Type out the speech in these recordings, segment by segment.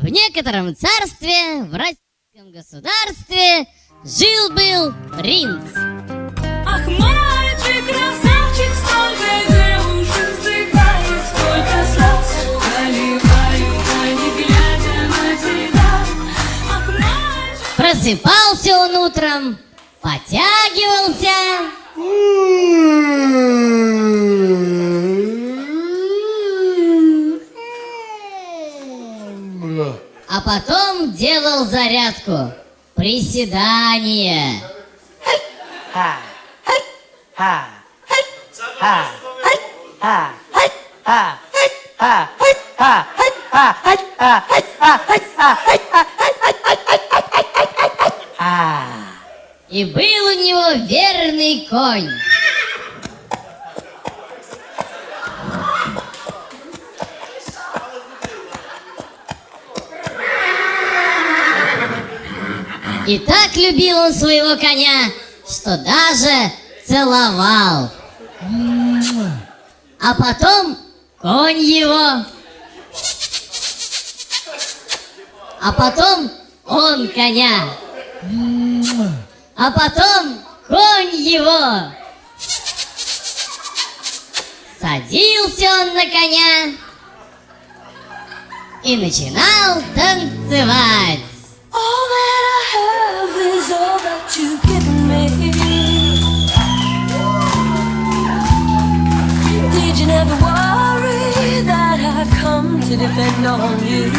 В некотором царстве, в российском государстве, жил-был принц. Ах, мальчик, красавчик, сколько девушек вздыхает, сколько слез проливаю, а не глядя на тебя. Ах, мальчик, Просыпался он утром, потягивался, а потом делал зарядку. Приседания. И был у него верный конь. И так любил он своего коня, что даже целовал. А потом конь его. А потом он коня. А потом конь его. Садился он на коня и начинал танцевать. Depend on you?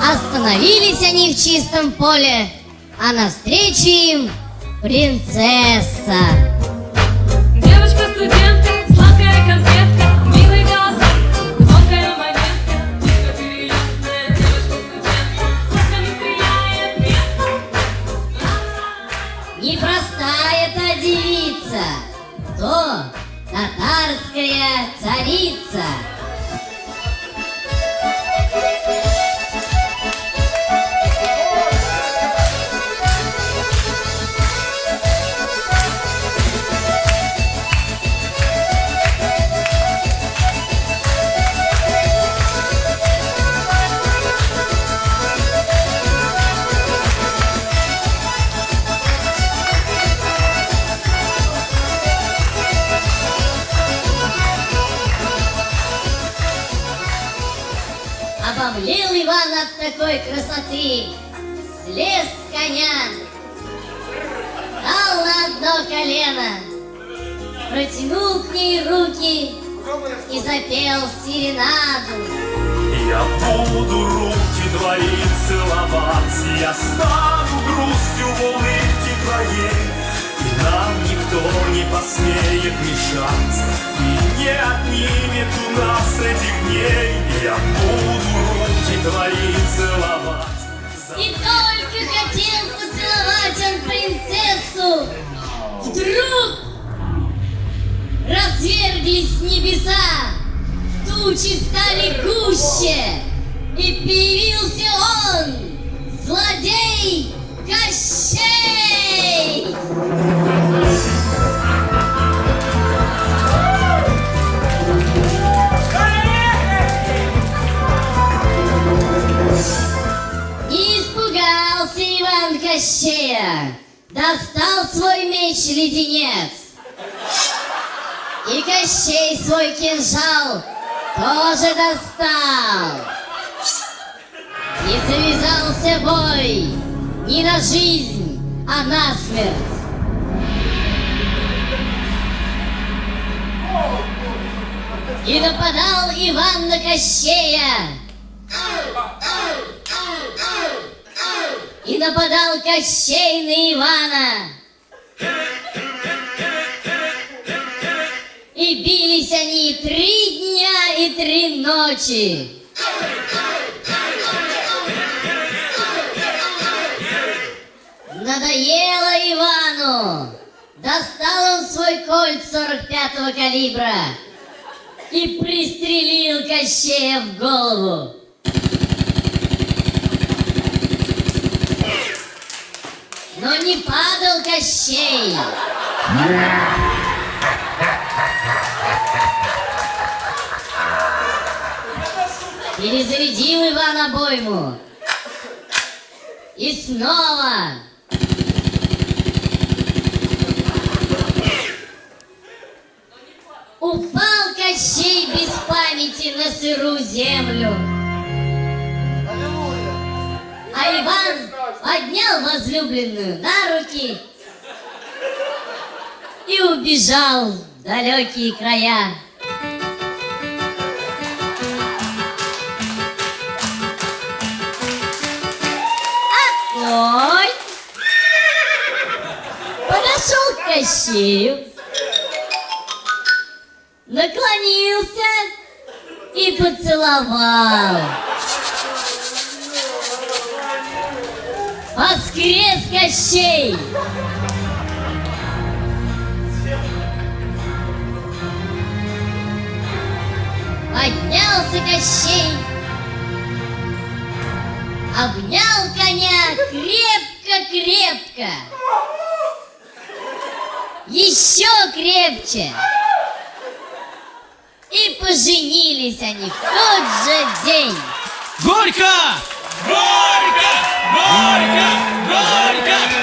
Остановились они в чистом поле, а навстречу им принцесса. Непростая та девица, то татарская царица. Обомлел Иван от такой красоты, слез с коня, дал на одно колено, протянул к ней руки и запел серенаду. Я буду руки твои целовать, Я стану грустью в улыбке твоей, И нам никто не посмеет мешать, И не отнимет у нас этих дней. Я буду твои целовать. И только хотел поцеловать он принцессу, вдруг разверглись небеса, тучи стали гуще, и появился он, злодей Кощей! Кощея, достал свой меч-леденец. И Кощей свой кинжал тоже достал. И завязался бой не на жизнь, а на смерть. И нападал Иван на Кощея. И нападал Кощей на Ивана. И бились они три дня и три ночи. Надоело Ивану. Достал он свой кольт 45-го калибра и пристрелил Кощея в голову. Не падал Кощей. Перезарядил Иван обойму. И снова. Упал Кощей без памяти на сырую землю. А Иван поднял возлюбленную на руки и убежал в далекие края. Ой! Подошел к Кощею, наклонился и поцеловал. Воскрес Кощей! Поднялся Кощей, обнял коня крепко-крепко, еще крепче. И поженились они в тот же день. Горько! Горько! Горько! Горько! Горько! Обласки